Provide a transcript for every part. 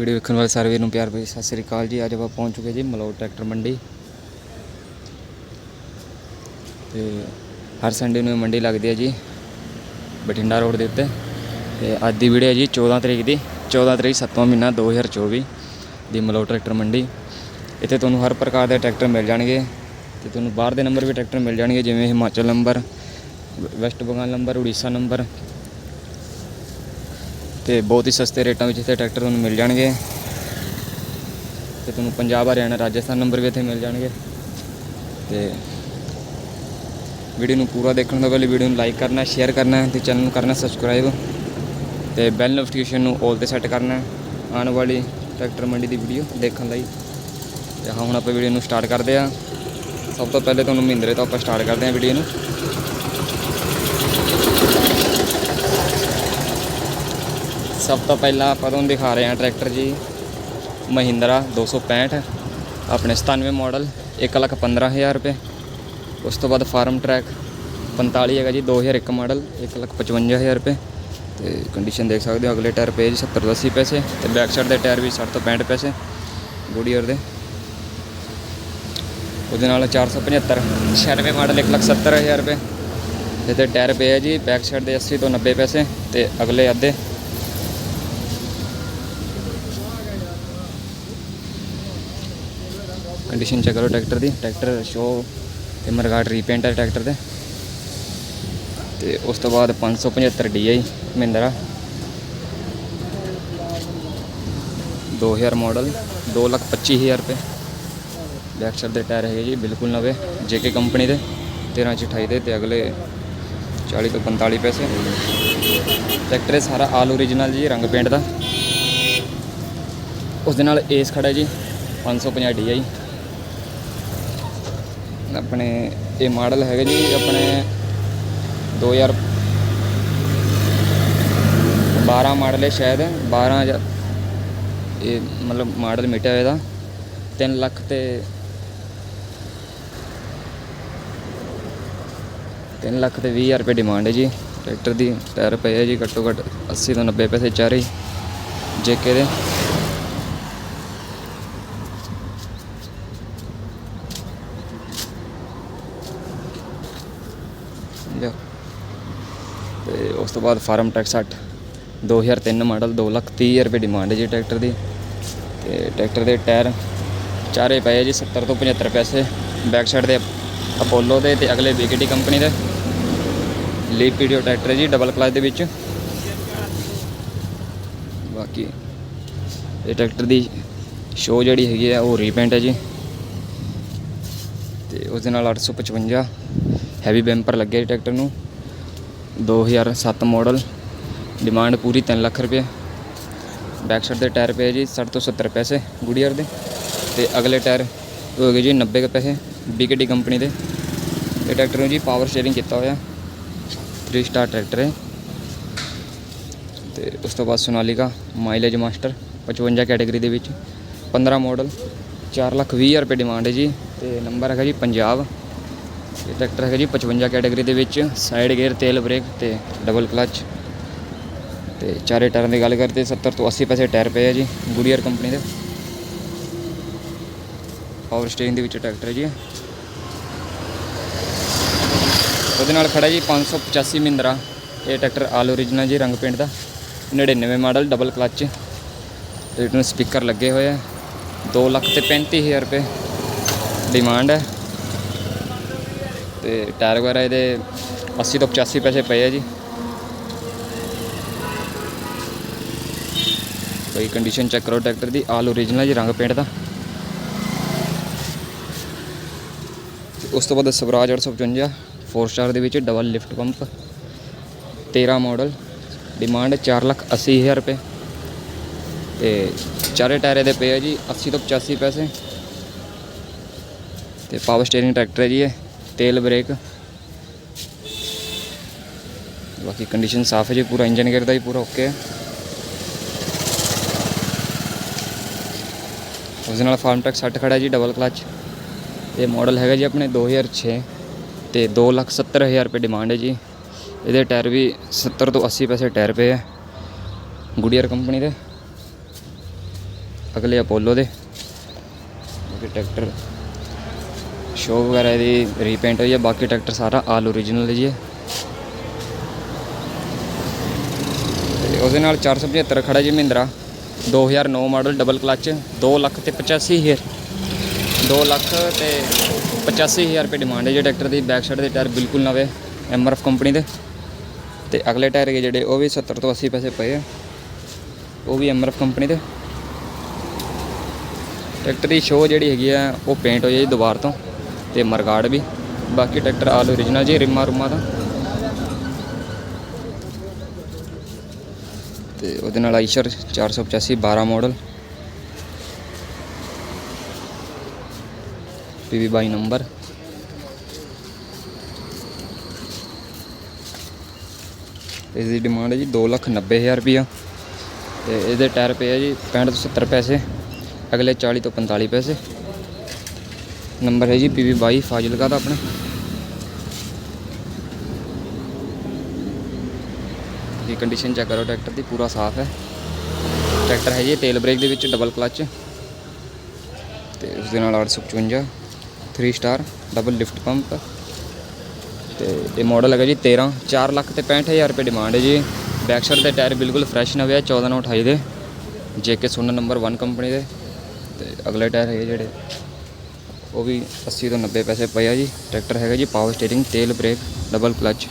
Video ਵੇਖਣ ਵਾਲੇ ਸਾਰੇ ਵੀਰ ਨੂੰ ਪਿਆਰ ਭਰੀ ਸਤਿ ਸ੍ਰੀ ਅਕਾਲ ਜੀ। ਅੱਜ ਆਪਾਂ ਪਹੁੰਚ ਚੁੱਕੇ ਜੀ ਮਲੋਟ ਟਰੈਕਟਰ ਮੰਡੀ। ਤੇ ਹਰ ਸੰਡੇ ਨੂੰ ਇਹ ਮੰਡੀ ਲੱਗਦੀ ਹੈ ਜੀ, ਬਠਿੰਡਾ ਰੋਡ ਦੇ ਉੱਤੇ। ਤੇ ਅੱਜ ਦੀ ਵੀਡੀਓ ਹੈ ਜੀ 14 ਤਰੀਕ ਦੀ 14 ਤਰੀਕ 7ਵਾਂ ਮਹੀਨਾ 2024 ਦੀ ਮਲੋਟ ਟਰੈਕਟਰ ਮੰਡੀ। ਇੱਥੇ ਤੁਹਾਨੂੰ ਹਰ ਪ੍ਰਕਾਰ ਦੇ ਟਰੈਕਟਰ ਮਿਲ ਜਾਣਗੇ ਤੇ ਤੁਹਾਨੂੰ ਬਾਹਰ ਦੇ ਨੰਬਰ ਵੀ ਟਰੈਕਟਰ ਮਿਲ ਜਾਣਗੇ, ਜਿਵੇਂ Himachal number West Bengal number, Odisha number. ਤੇ ਬਹੁਤ ਹੀ ਸਸਤੇ ਰੇਟਾਂ ਵਿੱਚ ਇੱਥੇ ਟਰੈਕਟਰ ਤੁਹਾਨੂੰ ਮਿਲ ਜਾਣਗੇ। ਤੇ ਤੁਹਾਨੂੰ ਪੰਜਾਬ, ਹਰਿਆਣਾ, ਰਾਜਸਥਾਨ ਨੰਬਰ ਵੀ ਇੱਥੇ ਮਿਲ ਜਾਣਗੇ। ਤੇ ਵੀਡੀਓ ਨੂੰ ਪੂਰਾ ਦੇਖਣ ਤੋਂ ਪਹਿਲੇ ਵੀਡੀਓ ਨੂੰ ਲਾਈਕ ਕਰਨਾ ਸ਼ੇਅਰ ਕਰਨਾ ਤੇ ਚੈਨਲ ਨੂੰ ਕਰਨਾ ਸਬਸਕ੍ਰਾਈਬ ਤੇ ਬੈਲ ਨੋਟੀਫਿਕੇਸ਼ਨ ਨੂੰ ਆਲ ਤੇ ਸੈੱਟ ਕਰਨਾ, ਆਉਣ ਵਾਲੀ ਟਰੈਕਟਰ ਮੰਡੀ ਦੀ ਵੀਡੀਓ ਦੇਖਣ ਲਈ। ਤੇ ਹਾਂ, ਹੁਣ ਆਪਾਂ ਵੀਡੀਓ ਨੂੰ ਸਟਾਰਟ ਕਰਦੇ ਹਾਂ। ਸਭ ਤੋਂ ਪਹਿਲੇ ਤੁਹਾਨੂੰ ਮਹਿੰਦਰੇ ਤੋਂ ਆਪਾਂ ਸਟਾਰਟ ਕਰਦੇ ਹਾਂ ਵੀਡੀਓ ਨੂੰ। ਸਭ ਤੋਂ ਪਹਿਲਾਂ ਆਪਾਂ ਤੁਹਾਨੂੰ ਦਿਖਾ ਰਹੇ ਹਾਂ ਟਰੈਕਟਰ ਜੀ। ਮਹਿੰਦਰਾ 265 ਆਪਣੇ 97 ਮਾਡਲ 115000 ਰੁਪਏ। ਉਸ ਤੋਂ ਬਾਅਦ ਫਾਰਮ ਟਰੈਕ 45 ਹੈਗਾ ਜੀ 2001 ਮਾਡਲ 155000 ਰੁਪਏ। ਤੇ ਕੰਡੀਸ਼ਨ ਦੇਖ ਸਕਦੇ ਹੋ, ਅਗਲੇ ਟਾਇਰ ਪਏ ਜੀ 70 ਤੋਂ 80 ਪੈਸੇ ਤੇ ਬੈਕ ਸਾਈਡ ਦੇ ਟਾਇਰ ਵੀ 60 ਤੋਂ 65 ਪੈਸੇ ਗੁਡੀਅਰ ਦੇ। ਉਹਦੇ ਨਾਲ 475 96 ਮਾਡਲ 170000 ਰੁਪਏ। ਇਹਦੇ ਟਾਇਰ ਪਏ ਹੈ ਜੀ ਬੈਕ ਸਾਈਡ ਦੇ 80 ਤੋਂ 90 ਪੈਸੇ ਤੇ ਅਗਲੇ ਅੱਧੇ। ਕੰਡੀਸ਼ਨ ਚੈੱਕ ਕਰੋ ਟਰੈਕਟਰ ਦੀ। ਟਰੈਕਟਰ ਸ਼ੋ ਤੇ ਮਰਗਾਟ ਰੀਪੇਂਟ ਹੈ ਟਰੈਕਟਰ ਦੇ ਤੇ। ਉਸ ਤੋਂ ਬਾਅਦ 575 DI ਮਹਿੰਦਰਾ। 2000 ਮਾਡਲ 225000 ਰੁਪਏ। ਬੈਕ ਸਾਈਡ ਦੇ ਟਾਇਰ ਹੈਗੇ ਜੀ, ਬਿਲਕੁਲ ਨਵੇਂ। ਜੇਕੇ ਕੰਪਨੀ ਦੇ 13 ਚ 28 ਦੇ ਤੇ ਅਗਲੇ 40 ਤੋਂ 45 ਪੈਸੇ। ਟਰੈਕਟਰ ਇਹ ਸਾਰਾ ਆਲ ਓਰੀਜਨਲ ਜੀ, ਰੰਗ ਪੇਂਟ ਦਾ। ਉਸ ਦੇ ਨਾਲ ਏਸ ਖੜਾ ਜੀ 550 DI ਆਪਣੇ ਇਹ ਮਾਡਲ ਹੈਗਾ ਜੀ, ਆਪਣੇ 2000 12 ਮਾਡਲ ਹੈ ਸ਼ਾਇਦ 12 ਜਾਂ ਇਹ ਮਤਲਬ ਮਾਡਲ ਮਿਟਿਆ ਹੋਇਆ ਦਾ 3 ਲੱਖ ਤੇ 3 ਲੱਖ ਤੇ 20000 ਰੁਪਏ ਡਿਮਾਂਡ ਹੈ ਜੀ, ਟਰੈਕਟਰ ਦੀ ਟਾਇਰ ਪਏ ਹੈ ਜੀ, ਘੱਟੋ ਘੱਟ 80 ਤੋਂ 90 ਪੈਸੇ ਚਾਰੇ ਹੀ ਜੇਕੇ ਦੇ ਲਿਓ ਤੇ ਉਸ ਤੋਂ ਬਾਅਦ ਫਾਰਮ ਟੈਕ 60 2003 ਮਾਡਲ 2 ਲੱਖ 30 ਹਜ਼ਾਰ ਰੁਪਏ ਡਿਮਾਂਡ ਹੈ ਜੀ ਟਰੈਕਟਰ ਦੀ। ਤੇ ਟਰੈਕਟਰ ਦੇ ਟਾਇਰ ਚਾਰੇ ਪਏ ਜੀ 70 ਤੋਂ 75 ਪੈਸੇ। ਬੈਕ ਸਾਈਡ ਦੇ ਅਪੋਲੋ ਦੇ ਤੇ ਅਗਲੇ ਬੀਕੇਟੀ ਕੰਪਨੀ ਦੇ। ਲੀਪ ਪੀਡੀਓ ਟਰੈਕਟਰ ਹੈ ਜੀ ਡਬਲ ਕਲਚ ਦੇ ਵਿੱਚ। ਬਾਕੀ ਇਹ ਟਰੈਕਟਰ ਦੀ ਸ਼ੋ ਜਿਹੜੀ ਹੈਗੀ ਆ, ਉਹ ਰੀਪੇਂਟ ਹੈ ਜੀ। ਤੇ ਉਸ ਦੇ ਨਾਲ 855 ਹੈਵੀ ਬੈਂਪਰ ਲੱਗਿਆ ਜੀ ਟਰੈਕਟਰ ਨੂੰ। 2007 ਮਾਡਲ ਡਿਮਾਂਡ ਪੂਰੀ 3 ਲੱਖ ਰੁਪਏ। ਬੈਕ ਸਾਈਡ ਦੇ ਟਾਇਰ ਪਏ ਜੀ 60 ਤੋਂ 70 ਪੈਸੇ ਗੁਡੀਅਰ ਦੇ। ਤੇ ਅਗਲੇ ਟਾਇਰ ਹੋ ਗਏ ਜੀ 90 ਕੁ ਪੈਸੇ ਬੀਕੇਡੀ ਕੰਪਨੀ ਦੇ। ਇਹ ਟਰੈਕਟਰ ਨੂੰ ਜੀ ਪਾਵਰ ਸ਼ੇਅਰਿੰਗ ਕੀਤਾ ਹੋਇਆ। 3 ਸਟਾਰ ਟਰੈਕਟਰ ਹੈ। ਤੇ ਉਸ ਤੋਂ ਬਾਅਦ ਸੋਨਾਲੀਕਾ ਮਾਈਲੇਜ ਮਾਸਟਰ 55 ਕੈਟਾਗਰੀ ਦੇ ਵਿੱਚ। 15 ਮਾਡਲ 4 ਲੱਖ 20 ਹਜ਼ਾਰ ਰੁਪਏ ਡਿਮਾਂਡ ਹੈ ਜੀ। ਤੇ ਨੰਬਰ ਹੈਗਾ ਜੀ ਪੰਜਾਬ। ਇਹ ਟਰੈਕਟਰ ਹੈਗਾ ਜੀ 55 ਕੈਟਾਗਰੀ ਦੇ ਵਿੱਚ ਸਾਈਡ ਗੇਅਰ ਤੇਲ ਬ੍ਰੇਕ ਤੇ ਡਬਲ ਕਲਚ ਤੇ ਚਾਰੇ ਟਾਇਰਾਂ ਦੀ ਗੱਲ ਕਰਦੇ 70 ਤੋਂ 80 ਪੈਸੇ ਟਾਇਰ ਪਏ ਆ ਜੀ ਗੁਡੀਅਰ ਕੰਪਨੀ ਦੇ। ਪਾਵਰ ਸਟੇਰਿੰਗ ਦੇ ਵਿੱਚ ਟਰੈਕਟਰ ਹੈ ਜੀ। ਉਹਦੇ ਨਾਲ ਖੜਾ ਜੀ 585 ਮਹਿੰਦਰਾ। ਇਹ ਟਰੈਕਟਰ ਆਲ ਓਰੀਜਨਲ ਜੀ, ਰੰਗ ਪੇਂਟ ਦਾ। 99 ਮਾਡਲ ਡਬਲ ਕਲਚ ਤੇ ਇਹਨੂੰ ਸਪੀਕਰ ਲੱਗੇ ਹੋਏ ਆ। 2 ਲੱਖ ਤੇ 35000 ਰੁਪਏ ਡਿਮਾਂਡ ਹੈ। ਤੇ ਟਾਇਰ ਵਗੈਰਾ ਇਹਦੇ 80 ਤੋਂ 85 ਪੈਸੇ ਪਏ ਆ ਜੀ। ਕੋਈ ਕੰਡੀਸ਼ਨ ਚੈੱਕ ਕਰੋ ਟਰੈਕਟਰ ਦੀ, ਆਲ ਓਰੀਜਨਲ ਜੀ, ਰੰਗ ਪੇਂਟ ਦਾ। ਤੇ ਉਸ ਤੋਂ ਬਾਅਦ ਸਵਰਾਜ 855 4 ਸਟਾਰ ਦੇ ਵਿੱਚ double lift pump 13 model demand 4 lakh 80 ਹਜ਼ਾਰ ਰੁਪਏ। ਤੇ ਚਾਰੇ ਟਾਇਰ ਇਹਦੇ ਪਏ ਆ ਜੀ 80 ਤੋਂ 85 ਪੈਸੇ। ਤੇ ਪਾਵਰ ਸਟੀਅਰਿੰਗ ਟਰੈਕਟਰ ਹੈ ਜੀ ਇਹ। ਤੇਲ ਬ੍ਰੇਕ। ਬਾਕੀ ਕੰਡੀਸ਼ਨ ਸਾਫ਼ ਹੈ ਜੀ, ਪੂਰਾ ਇੰਜਨ ਗੇਅਰ ਦਾ ਵੀ ਪੂਰਾ ਓਕੇ ਹੈ। ਉਸ ਨਾਲ ਫਾਰਮ ਟੈਕ 60 ਖੜਾ ਜੀ ਡਬਲ ਕਲਚ ਇਹ ਮਾਡਲ ਹੈਗਾ ਜੀ ਆਪਣੇ 2006 ਤੇ 2 ਲੱਖ 70 ਹਜ਼ਾਰ ਰੁਪਏ ਡਿਮਾਂਡ ਹੈ ਜੀ। ਇਹਦੇ ਟਾਇਰ ਵੀ 70 ਤੋਂ 80 ਪੈਸੇ ਟਾਇਰ ਪਏ ਹੈ ਗੁਡੀਅਰ ਕੰਪਨੀ ਦੇ। ਅਗਲੇ ਅਪੋਲੋ ਦੇ। ਟਰੈਕਟਰ ਸ਼ੋ ਵਗੈਰਾ ਇਹਦੀ ਰੀਪੇਂਟ ਹੋਈ ਹੈ, ਬਾਕੀ ਟਰੈਕਟਰ ਸਾਰਾ ਆਲ ਓਰੀਜਨਲ ਹੈ ਜੀ ਇਹ। ਉਹਦੇ ਨਾਲ 475 ਖੜਾ ਜੀ Mahindra. 2009 model double clutch 2 lakh ਤੇ 85 ਹਜ਼ਾਰ। 2 ਲੱਖ ਤੇ 85 ਹਜ਼ਾਰ ਰੁਪਏ ਡਿਮਾਂਡ ਹੈ ਜੀ ਟਰੈਕਟਰ ਦੀ ਬੈਕ ਸਾਈਡ ਦੇ ਟਾਇਰ ਬਿਲਕੁਲ ਨਵੇਂ ਐਮਆਰਐਫ ਕੰਪਨੀ ਦੇ। ਤੇ ਅਗਲੇ ਟਾਇਰ ਹੈਗੇ ਜਿਹੜੇ ਉਹ ਵੀ 70 ਤੋਂ 80 ਪੈਸੇ ਪਏ ਆ। ਉਹ ਵੀ ਐਮਆਰਐਫ ਕੰਪਨੀ ਦੇ। ਟਰੈਕਟਰ ਦੀ ਸ਼ੋ ਜਿਹੜੀ ਹੈਗੀ ਆ, ਉਹ ਪੇਂਟ ਹੋਈ ਹੈ ਜੀ ਦੁਬਾਰ ਤੋਂ। ਤੇ ਮਰਗਾੜ ਵੀ। ਬਾਕੀ ਟਰੈਕਟਰ ਆਲ ਓਰੀਜਨਲ ਜੀ, ਰਿਮਾ ਰੁਮਾ ਦਾ। ਤੇ ਉਹਦੇ ਨਾਲ ਆਈਸ਼ਰ 485 12 ਮਾਡਲ ਪੀਵੀ ਬਾਈ ਨੰਬਰ। ਇਸ ਦੀ ਡਿਮਾਂਡ ਹੈ ਜੀ 290000 ਰੁਪਿਆ ਤੇ ਇਹਦੇ ਟਾਇਰ ਪਏ ਆ ਜੀ 65 ਤੋਂ 70 ਪੈਸੇ, ਅਗਲੇ 40 ਤੋਂ 45 ਪੈਸੇ। ਨੰਬਰ ਹੈ ਜੀ ਪੀਵੀ 22 ਫਾਜ਼ਿਲਕਾ ਦਾ ਆਪਣਾ। ਦੀ ਕੰਡੀਸ਼ਨ ਚੈੱਕ ਕਰੋ, ਟਰੈਕਟਰ ਦੀ ਪੂਰਾ ਸਾਫ਼ ਹੈ। ਟਰੈਕਟਰ ਹੈ ਜੀ ਤੇਲ ਬ੍ਰੇਕ ਦੇ ਵਿੱਚ ਡਬਲ ਕਲਚ ਤੇ ਉਸ ਦੇ ਨਾਲ 855 3 ਸਟਾਰ ਡਬਲ ਲਿਫਟ ਪੰਪ ਤੇ ਇਹ ਮਾਡਲ ਹੈਗਾ ਜੀ 13 4 ਲੱਖ ਤੇ 65000 ਰੁਪਏ ਡਿਮਾਂਡ ਹੈ ਜੀ। ਬੈਕ ਸਾਈਡ ਦੇ ਟਾਇਰ ਬਿਲਕੁਲ ਫਰੈਸ਼ ਨਵੇਂ ਆ 14 ਨੂੰ 28 ਦੇ। ਜੇਕੇ ਸੋਨਾ ਨੰਬਰ 1 ਕੰਪਨੀ ਦੇ। ਤੇ ਅਗਲੇ ਟਾਇਰ ਹੈਗੇ ਜਿਹੜੇ ਉਹ ਵੀ 80 ਤੋਂ 90 ਪੈਸੇ ਪਏ ਆ ਜੀ। ਟਰੈਕਟਰ ਹੈਗਾ ਜੀ ਪਾਵਰ ਸਟੀਅਰਿੰਗ ਤੇਲ ਬ੍ਰੇਕ ਡਬਲ ਕਲਚ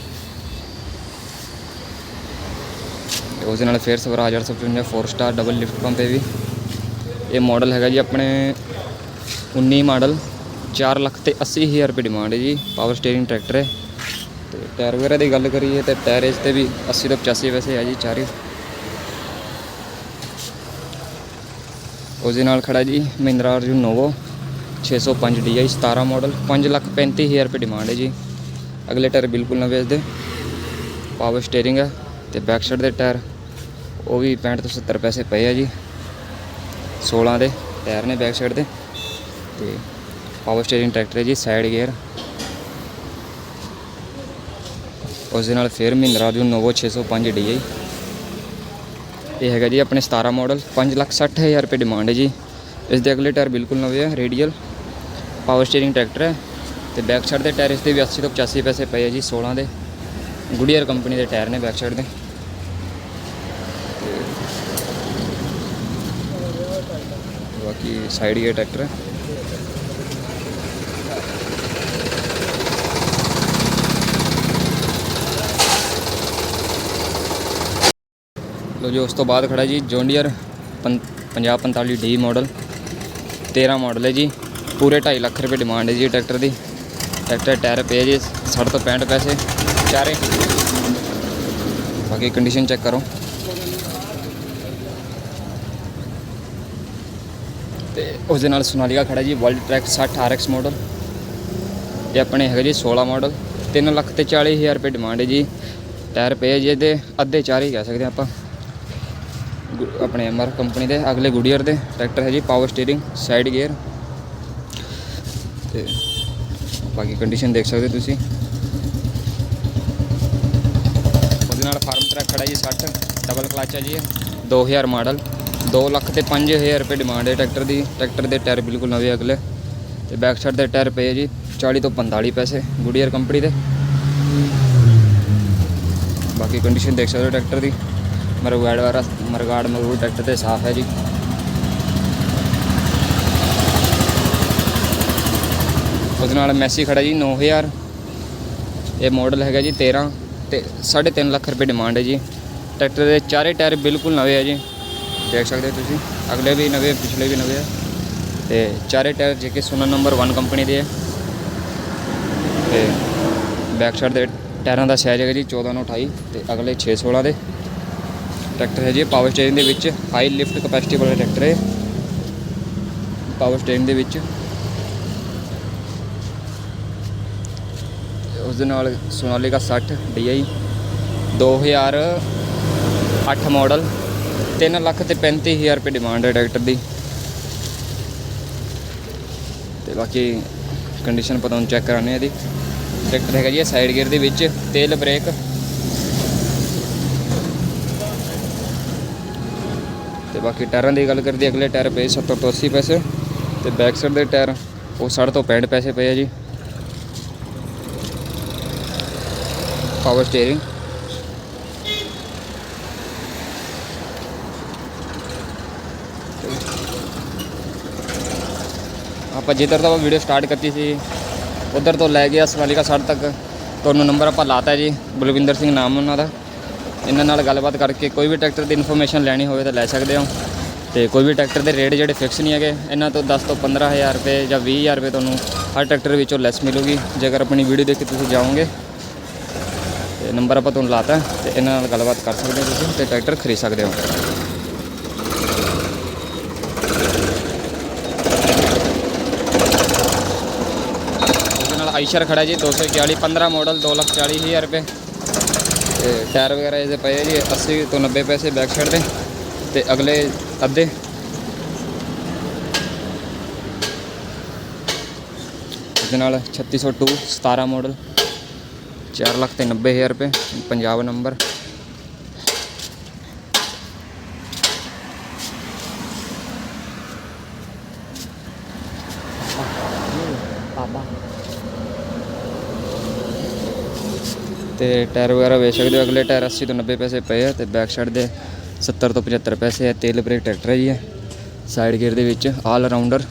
ਤੇ ਉਸ ਦੇ ਨਾਲ ਫੇਰ Swaraj 855 4 star double lift pump ਹੈ ਵੀ। ਇਹ ਮਾਡਲ ਹੈਗਾ ਜੀ ਆਪਣੇ 19 ਮਾਡਲ 4 ਲੱਖ ਤੇ 80 ਹਜ਼ਾਰ ਰੁਪਏ ਡਿਮਾਂਡ ਹੈ ਜੀ। ਪਾਵਰ ਸਟੀਅਰਿੰਗ ਟਰੈਕਟਰ ਹੈ। ਤੇ ਟਾਇਰ ਵਗੈਰਾ ਦੀ ਗੱਲ ਕਰੀਏ ਤੇ ਟਾਇਰ ਇਸ ਤੇ ਵੀ 80 ਤੋਂ 85 ਵੈਸੇ ਹੈ ਜੀ ਚਾਰੇ। ਉਸ ਦੇ ਨਾਲ ਖੜਾ ਜੀ Mahindra Arjun novo. 605 DI 17 model 5 lakh 35 ਹਜ਼ਾਰ ਰੁਪਏ ਡਿਮਾਂਡ ਹੈ ਜੀ। ਅਗਲੇ ਟਾਇਰ ਬਿਲਕੁਲ ਨਵੇਂ ਇਸਦੇ ਪਾਵਰ ਸਟੀਅਰਿੰਗ ਹੈ ਤੇ ਬੈਕ ਸਾਈਡ ਦੇ ਟਾਇਰ, ਉਹ ਵੀ 65 ਤੋਂ 70 ਪੈਸੇ ਪਏ ਆ ਜੀ। 16 ਦੇ ਟਾਇਰ ਨੇ ਬੈਕ ਸਾਈਡ ਦੇ ਤੇ ਪਾਵਰ ਸਟੀਅਰਿੰਗ ਟਰੈਕਟਰ ਹੈ ਜੀ ਸਾਈਡ ਗੇਅਰ ਉਸ ਦੇ ਨਾਲ ਫਿਰ ਮਹਿੰਦਰਾ ਦੀ ਨੋਵੋ 605 DI ਇਹ ਹੈਗਾ ਜੀ ਆਪਣੇ 17 ਮਾਡਲ 5 ਲੱਖ 60 ਹਜ਼ਾਰ ਰੁਪਏ ਡਿਮਾਂਡ ਹੈ ਜੀ। ਇਸ ਦੇ ਅਗਲੇ ਟਾਇਰ ਬਿਲਕੁਲ ਨਵੇਂ ਆ ਰੇਡੀਅਲ ਪਾਵਰ ਸਟੀਅਰਿੰਗ ਟਰੈਕਟਰ ਹੈ ਤੇ ਬੈਕ ਸਾਈਡ ਦੇ ਟਾਇਰ ਇਸ ਦੇ ਵੀ 80 ਤੋਂ 85 ਪੈਸੇ ਪਏ ਆ ਜੀ 16 ਦੇ। ਗੁਡੀਅਰ ਕੰਪਨੀ ਦੇ ਟਾਇਰ ਨੇ ਬੈਕ ਸਾਈਡ ਦੇ। ਬਾਕੀ ਸਾਈਡ ਗੇਅਰ ਟਰੈਕਟਰ ਹੈ। ਲੋ ਜੀ, ਉਸ ਤੋਂ ਬਾਅਦ ਖੜਾ ਜੀ ਜੌਂਡੀਅਰ 5045 ਡੀ ਮਾਡਲ 13 ਮਾਡਲ ਹੈ ਜੀ। ਪੂਰੇ 2.5 ਲੱਖ ਰੁਪਏ ਡਿਮਾਂਡ ਹੈ ਜੀ ਟਰੈਕਟਰ ਦੀ। ਟਰੈਕਟਰ ਟਾਇਰ ਪਏ ਜੀ 60 ਤੋਂ 65 ਪੈਸੇ। ਚਾਰੇ। ਬਾਕੀ ਕੰਡੀਸ਼ਨ ਚੈੱਕ ਕਰੋ। ਤੇ ਉਸ ਦੇ ਨਾਲ ਸੋਨਾਲੀਕਾ ਖੜਾ ਜੀ ਵਰਲਡ ਟਰੈਕ 60 RX ਮਾਡਲ ਇਹ ਆਪਣੇ ਹੈਗਾ ਜੀ 16 ਮਾਡਲ 3 ਲੱਖ ਤੇ 40 ਹਜ਼ਾਰ ਰੁਪਏ ਡਿਮਾਂਡ ਹੈ ਜੀ। ਟਾਇਰ ਪਏ ਜੀ ਇਹਦੇ, ਅੱਧੇ ਚਾਰ ਹੀ ਕਹਿ ਸਕਦੇ ਆਪਾਂ। ਗੁ- ਆਪਣੇ ਐਮਆਰ ਕੰਪਨੀ ਦੇ, ਅਗਲੇ ਗੁਡੀਅਰ ਦੇ। ਟਰੈਕਟਰ ਹੈ ਜੀ ਪਾਵਰ ਸਟੀਅਰਿੰਗ ਸਾਈਡ ਗੇਅਰ ਤੇ ਬਾਕੀ ਕੰਡੀਸ਼ਨ ਦੇਖ ਸਕਦੇ ਹੋ ਤੁਸੀਂ। ਉਹਦੇ ਨਾਲ ਫਾਰਮ ਟਰੈਕ ਖੜਾ ਜੀ 60 ਡਬਲ ਕਲਚ ਹੈ ਜੀ ਇਹ, 2000 ਮਾਡਲ 2 ਲੱਖ ਤੇ 5000 ਰੁਪਏ ਡਿਮਾਂਡ ਹੈ ਟਰੈਕਟਰ ਦੀ। ਟਰੈਕਟਰ ਦੇ ਟਾਇਰ ਬਿਲਕੁਲ ਨਵੇਂ ਅਗਲੇ। ਤੇ ਬੈਕ ਸਾਈਡ ਦੇ ਟਾਇਰ ਪਏ ਜੀ 40 ਤੋਂ 45 ਪੈਸੇ ਗੁਡੀਅਰ ਕੰਪਨੀ ਦੇ। ਬਾਕੀ ਕੰਡੀਸ਼ਨ ਦੇਖ ਸਕਦੇ ਹੋ ਟਰੈਕਟਰ ਦੀ। ਮਰਗਾੜ ਵਾਲਾ ਮਰਗਾੜ ਮਰੂੜ ਟਰੈਕਟਰ ਤੇ ਸਾਫ਼ ਹੈ ਜੀ। ਉਹਦੇ ਨਾਲ ਮੈਸੀ ਖੜਾ ਜੀ 9000 ਇਹ ਮਾਡਲ ਹੈਗਾ ਜੀ 13 ਤੇ 3.5 ਲੱਖ ਰੁਪਏ ਡਿਮਾਂਡ ਹੈ ਜੀ। ਟਰੈਕਟਰ ਦੇ ਚਾਰੇ ਟਾਇਰ ਬਿਲਕੁਲ ਨਵੇਂ ਆ ਜੀ। ਦੇਖ ਸਕਦੇ ਹੋ ਤੁਸੀਂ, ਅਗਲੇ ਵੀ ਨਵੇਂ, ਪਿਛਲੇ ਵੀ ਨਵੇਂ ਆ। ਤੇ ਚਾਰੇ ਟਾਇਰ ਜਿਹੜੇ ਸੋਨਾ ਨੰਬਰ 1 ਕੰਪਨੀ ਦੇ ਆ। ਤੇ ਬੈਕ ਸਾਈਡ ਦੇ ਟਾਇਰਾਂ ਦਾ ਸਾਈਜ਼ ਹੈਗਾ ਜੀ 14 ਨੂੰ 28 ਤੇ ਅਗਲੇ 6 16 ਦੇ। ਟਰੈਕਟਰ ਹੈ ਜੀ ਪਾਵਰ ਸਟੀਅਰਿੰਗ ਦੇ ਵਿੱਚ ਹਾਈ ਲਿਫਟ ਕਪੈਸਿਟੀ ਵਾਲਾ ਟਰੈਕਟਰ ਹੈ। ਪਾਵਰ ਸਟੀਅਰਿੰਗ ਦੇ ਵਿੱਚ ਉਸ ਦੇ ਨਾਲ ਸੋਨਾਲੀਕਾ 60 DI 2008 ਮਾਡਲ 3 ਲੱਖ ਤੇ 35000 ਰੁਪਏ ਡਿਮਾਂਡ ਹੈ ਟਰੈਕਟਰ ਦੀ। ਤੇ ਬਾਕੀ ਕੰਡੀਸ਼ਨ ਪਤਾ ਨੂੰ ਚੈੱਕ ਕਰਾਣੇ ਇਹਦੀ। ਟਰੈਕਟਰ ਹੈਗਾ ਜੀ ਸਾਈਡ ਗੇਅਰ ਦੇ ਵਿੱਚ, ਤੇਲ ਬ੍ਰੇਕ ਤੇ ਤੇ ਬਾਕੀ ਟਾਇਰਾਂ ਦੀ ਗੱਲ ਕਰਦੀ ਅਗਲੇ ਟਾਇਰ ਪਏ 70 ਤੋਂ 80 ਪੈਸੇ, ਤੇ ਬੈਕ ਸਾਈਡ ਦੇ ਟਾਇਰ ਉਹ 60 ਤੋਂ 65 ਪੈਸੇ ਪਏ ਆ ਜੀ। ਪਾਵਰ ਸਟੀਅਰਿੰਗ ਆਪਾਂ ਜਿੱਧਰ ਤੋਂ ਆਪਾਂ ਵੀਡੀਓ ਸਟਾਰਟ ਕੀਤੀ ਸੀ, ਉਧਰ ਤੋਂ ਲੈ ਗਿਆ ਸਵਾਲਿਕਾ ਸੜ ਤੱਕ ਤੁਹਾਨੂੰ ਨੰਬਰ ਆਪਾਂ ਲਾਤਾ ਜੀ, ਬਲਵਿੰਦਰ ਸਿੰਘ ਨਾਮ ਉਹਨਾਂ ਦਾ। ਇਹਨਾਂ ਨਾਲ ਗੱਲਬਾਤ ਕਰਕੇ ਕੋਈ ਵੀ ਟਰੈਕਟਰ ਦੀ ਇਨਫੋਰਮੇਸ਼ਨ ਲੈਣੀ ਹੋਵੇ ਤਾਂ ਲੈ ਸਕਦੇ ਹੋ। ਤੇ ਕੋਈ ਵੀ ਟਰੈਕਟਰ ਦੇ ਰੇਟ ਜਿਹੜੇ ਫਿਕਸ ਨਹੀਂ ਹੈਗੇ, ਇਹਨਾਂ ਤੋਂ 10 ਤੋਂ 15000 ਰੁਪਏ ਜਾਂ 20000 ਰੁਪਏ ਤੁਹਾਨੂੰ ਹਰ ਟਰੈਕਟਰ ਵਿੱਚੋਂ ਲੈਸ ਮਿਲੂਗੀ। ਜੇਕਰ ਆਪਣੀ ਵੀਡੀਓ ਦੇਖ ਕੇ ਤੁਸੀਂ ਜਾਓਗੇ ਤੇ ਨੰਬਰ ਆਪਾਂ ਤੁਹਾਨੂੰ ਲਾਤਾ ਤੇ ਇਹਨਾਂ ਨਾਲ ਗੱਲਬਾਤ ਕਰ ਸਕਦੇ ਹੋ ਤੁਸੀਂ ਤੇ ਟਰੈਕਟਰ ਖਰੀਦ ਸਕਦੇ ਹੋ। ਨਾਲ ਆਈਸ਼ਰ ਖੜਾ ਜੀ 240 15 ਮਾਡਲ 240000 ਰੁਪਏ। ਤੇ ਟਾਇਰ ਵਗੈਰਾ ਇਹਦੇ ਪਏ ਆ ਜੀ 80 ਤੋਂ 90 ਪੈਸੇ ਬੈਕ ਸਾਈਡ ਦੇ। ਤੇ ਅਗਲੇ ਅੱਧੇ। ਇਹਦੇ ਨਾਲ 3602 17 ਮਾਡਲ 4 ਲੱਖ ਤੇ 90000 ਰੁਪਏ, ਪੰਜਾਬ ਨੰਬਰ। ਤੇ ਟਾਇਰ ਵਗੈਰਾ ਵੇਚ ਸਕਦੇ ਹੋ। ਅਗਲੇ ਟਾਇਰ 80 ਤੋਂ 90 ਪੈਸੇ ਪਏ ਆ ਤੇ ਬੈਕ ਸਾਈਡ ਦੇ 70 ਤੋਂ 75 ਪੈਸੇ ਆ। ਤੇਲ ਬ੍ਰੇਕ ਟਰੈਕਟਰ ਹੈ ਜੀ ਇਹ। ਸਾਈਡ ਗੇਅਰ ਦੇ ਵਿੱਚ ਆਲ ਰਾਊਂਡਰ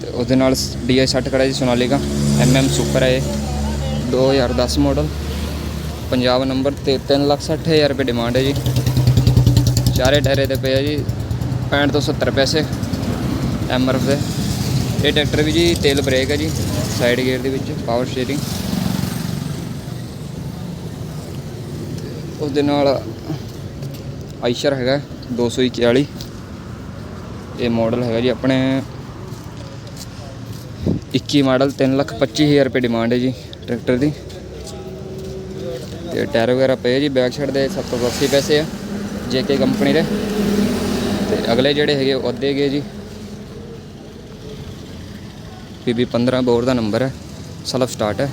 ਤੇ ਉਹਦੇ ਨਾਲ DI 60 ਖੜਾ ਜੀ ਸੋਨਾਲੀਕਾ। MM ਸੁਪਰ ਹੈ ਇਹ। 2010 ਮਾਡਲ ਪੰਜਾਬ ਨੰਬਰ ਤੇ 360000 ਰੁਪਏ ਡਿਮਾਂਡ ਹੈ ਜੀ। ਚਾਰੇ ਟਾਇਰੇ 'ਤੇ ਪਏ ਆ ਜੀ 65 ਤੋਂ 70 ਪੈਸੇ MRF ਦੇ। ਇਹ ਟਰੈਕਟਰ ਵੀ ਜੀ ਤੇਲ ਬ੍ਰੇਕ ਹੈ ਜੀ ਸਾਈਡ ਗੇਅਰ ਦੇ ਵਿੱਚ ਪਾਵਰ ਸਟੀਅਰਿੰਗ ਉਸ ਦੇ ਨਾਲ ਆਈਸ਼ਰ ਹੈਗਾ 241 ਇਹ ਮਾਡਲ ਹੈਗਾ ਜੀ ਆਪਣੇ 21 ਮਾਡਲ 325000 ਰੁਪਏ ਡਿਮਾਂਡ ਹੈ ਜੀ। ਟਰੈਕਟਰ ਦੀ। ਤੇ ਟਾਇਰ ਵਗੈਰਾ ਪਏ ਜੀ, ਬੈਕ ਸਾਈਡ ਦੇ 780 ਪੈਸੇ ਆ, ਜੇਕੇ ਕੰਪਨੀ ਦੇ। ਤੇ ਅਗਲੇ ਜਿਹੜੇ ਹੈਗੇ ਉਹ ਅੱਧੇ ਗਏ ਜੀ। ਪੀਬੀ 15 ਬੋਰ ਦਾ ਨੰਬਰ ਹੈ ਸਲਫ ਸਟਾਰਟ ਹੈ